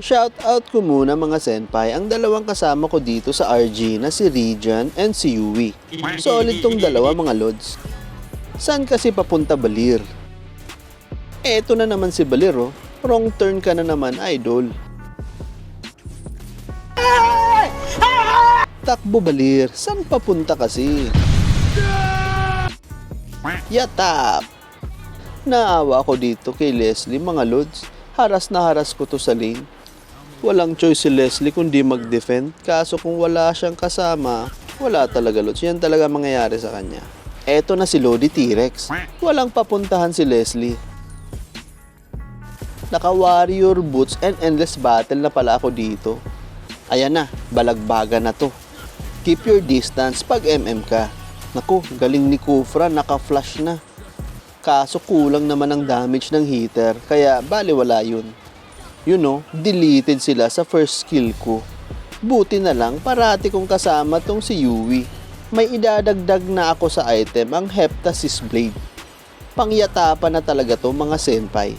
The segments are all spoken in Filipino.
Shout out ko muna mga senpai ang dalawang kasama ko dito sa RG na si Rijan and si Yui. Solid tong dalawa mga lods. Saan kasi papunta Balir? Eto na naman si Balir oh. Wrong turn ka na naman idol. Takbo Balir, saan papunta kasi? Yatap! Naawa ako dito kay Leslie mga lods. Haras na haras ko to sa lane. Walang choice si Leslie kundi mag-defend. Kaso kung wala siyang kasama, wala talaga lods. Yan talaga mangyayari sa kanya. Eto na si Lodi T-Rex. Walang papuntahan si Leslie. Naka-warrior boots and endless battle na pala ako dito. Ayan na, balagbaga na to. Keep your distance pag MM ka. Naku, galing ni Kufra, naka-flash na. Kaso kulang naman ang damage ng heater, kaya baliwala yun. You know, deleted sila sa first skill ko. Buti na lang, parati kong kasama tong si Yui. May idadagdag na ako sa item ang Heptasis Blade. Pangyatapan na talaga to mga senpai.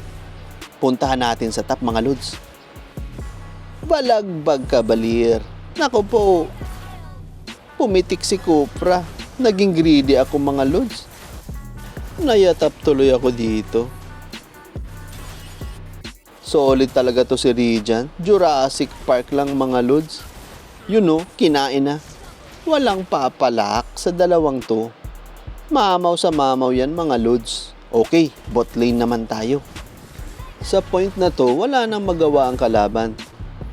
Puntahan natin sa top mga lods. Balagbag ka balir. Nako po, pumitik si Cupra. Naging greedy ako mga lods. Nayatap tuloy ako dito. Solid talaga to si Rijan. Jurassic Park lang mga lods. You know, kinain na. Walang papalak sa dalawang to. Mamaw sa mamaw yan mga lods. Okay, bot lane naman tayo. Sa point na to, wala nang magawa ang kalaban.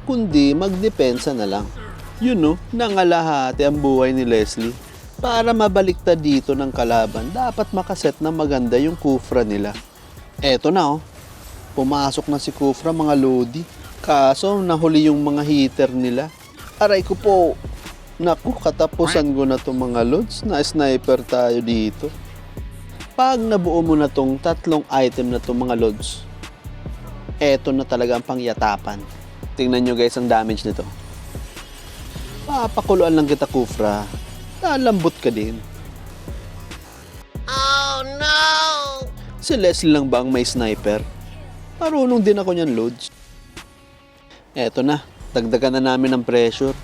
Kundi magdepensa na lang. You know, nangalahati ang buhay ni Leslie. Para mabaliktad dito ng kalaban, dapat makaset na maganda yung kufra nila. Eto na oh. Pumasok na si Kufra mga lodi. Kaso nahuli yung mga heater nila. Aray ko po. Naku, katapusan ko na to mga lods. Na sniper tayo dito. Pag nabuo mo na tong tatlong item na to mga lods, eto na talaga ang pangyatapan. Tingnan nyo guys ang damage nito. Papakuluan lang kita Kufra. Lalambot ka din. Oh no! Si Leslie lang ba ang may sniper? Marunong din ako niyan, Lods. Eto na, dagdagan na namin ng pressure.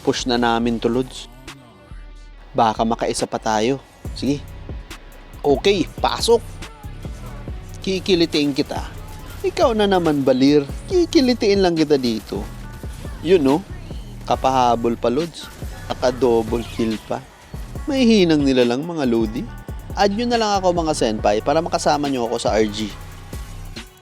Push na namin to, Lods. Baka makaisa pa tayo. Sige. Okay, pasok. Kikilitiin kita. Ikaw na naman, Balir. Kikilitiin lang kita dito. Yun, no? Kapahabol pa, Lods. Naka-double kill pa. May hinang nila lang mga Lodi. Add nyo na lang ako mga senpai para makasama nyo ako sa RG.